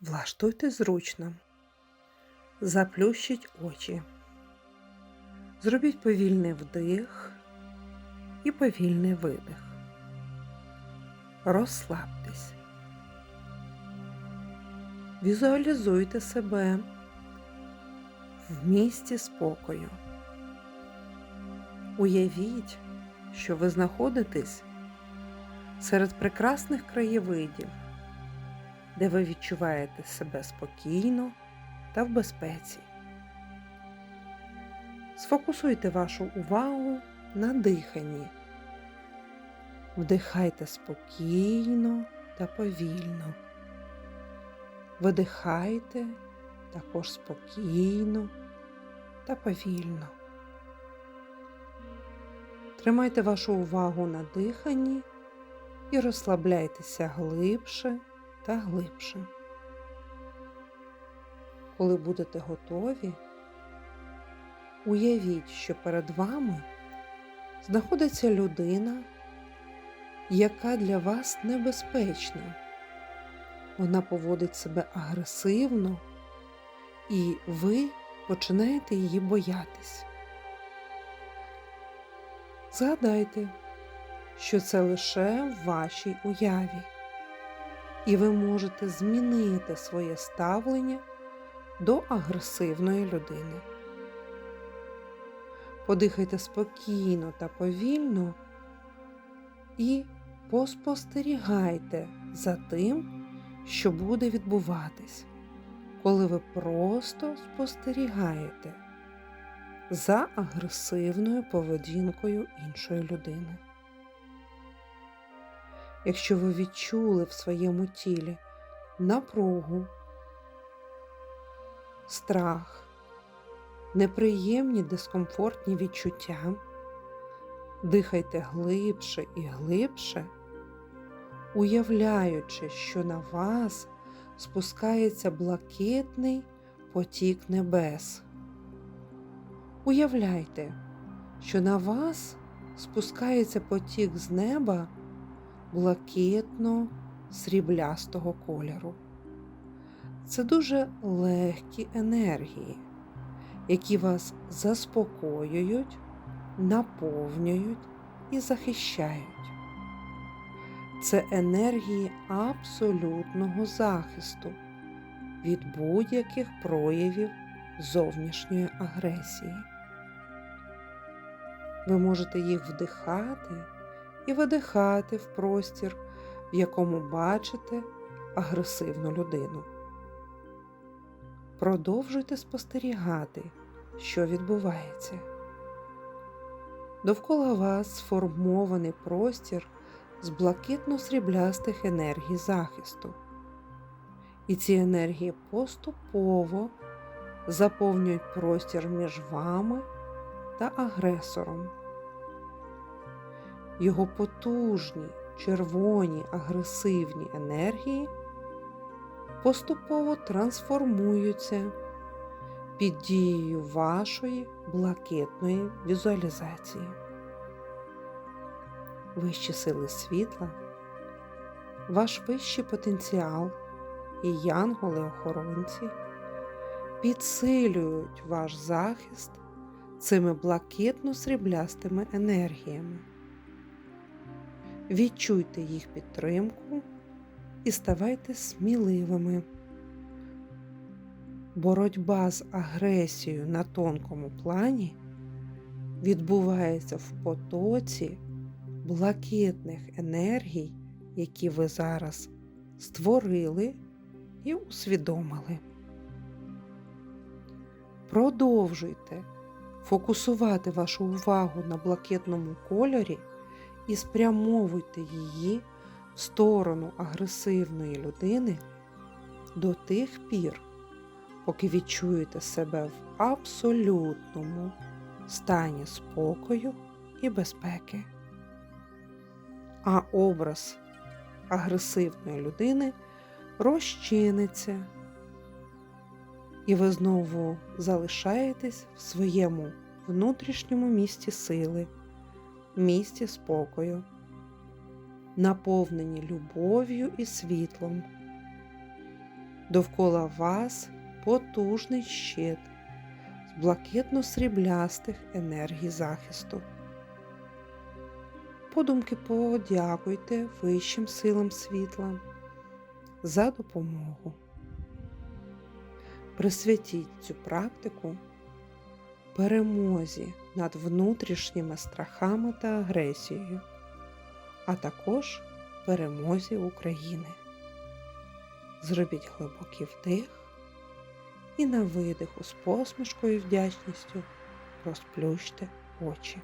Влаштуйте зручно. Заплющіть очі. Зробіть повільний вдих і повільний видих. Розслабтесь. Візуалізуйте себе в місті спокою. Уявіть, що ви знаходитесь серед прекрасних краєвидів, де ви відчуваєте себе спокійно та в безпеці. Сфокусуйте вашу увагу на диханні. Вдихайте спокійно та повільно. Видихайте також спокійно та повільно. Тримайте вашу увагу на диханні і розслабляйтеся глибше та глибше. Коли будете готові, уявіть, що перед вами знаходиться людина, яка для вас небезпечна. Вона поводить себе агресивно, і ви починаєте її боятись. Згадайте, що це лише в вашій уяві, і ви можете змінити своє ставлення до агресивної людини. Подихайте спокійно та повільно і поспостерігайте за тим, що буде відбуватись, коли ви просто спостерігаєте за агресивною поведінкою іншої людини. Якщо ви відчули в своєму тілі напругу, страх, неприємні дискомфортні відчуття, дихайте глибше і глибше, уявляючи, що на вас спускається блакитний потік небес. Уявляйте, що на вас спускається потік з неба блакитно сріблястого кольору. Це дуже легкі енергії, які вас заспокоюють, наповнюють і захищають. Це енергії абсолютного захисту від будь-яких проявів зовнішньої агресії. Ви можете їх вдихати і видихати в простір, в якому бачите агресивну людину. Продовжуйте спостерігати, що відбувається. Довкола вас сформований простір з блакитно-сріблястих енергій захисту. І ці енергії поступово заповнюють простір між вами та агресором. Його потужні червоні агресивні енергії поступово трансформуються під дією вашої блакитної візуалізації. Вищі сили світла, ваш вищий потенціал і янголи-охоронці підсилюють ваш захист цими блакитно-сріблястими енергіями. Відчуйте їх підтримку і ставайте сміливими. Боротьба з агресією на тонкому плані відбувається в потоці блакитних енергій, які ви зараз створили і усвідомили. Продовжуйте фокусувати вашу увагу на блакитному кольорі і спрямовуйте її в сторону агресивної людини до тих пір, поки відчуєте себе в абсолютному стані спокою і безпеки. А образ агресивної людини розчиниться, і ви знову залишаєтесь в своєму внутрішньому місті сили, місті спокою, наповнені любов'ю і світлом. Довкола вас потужний щит з блакитно-сріблястих енергій захисту. Подумки подякуйте вищим силам світла за допомогу. Присвятіть цю практику перемозі над внутрішніми страхами та агресією, а також перемозі України. Зробіть глибокий вдих і на видиху з посмішкою і вдячністю розплющте очі.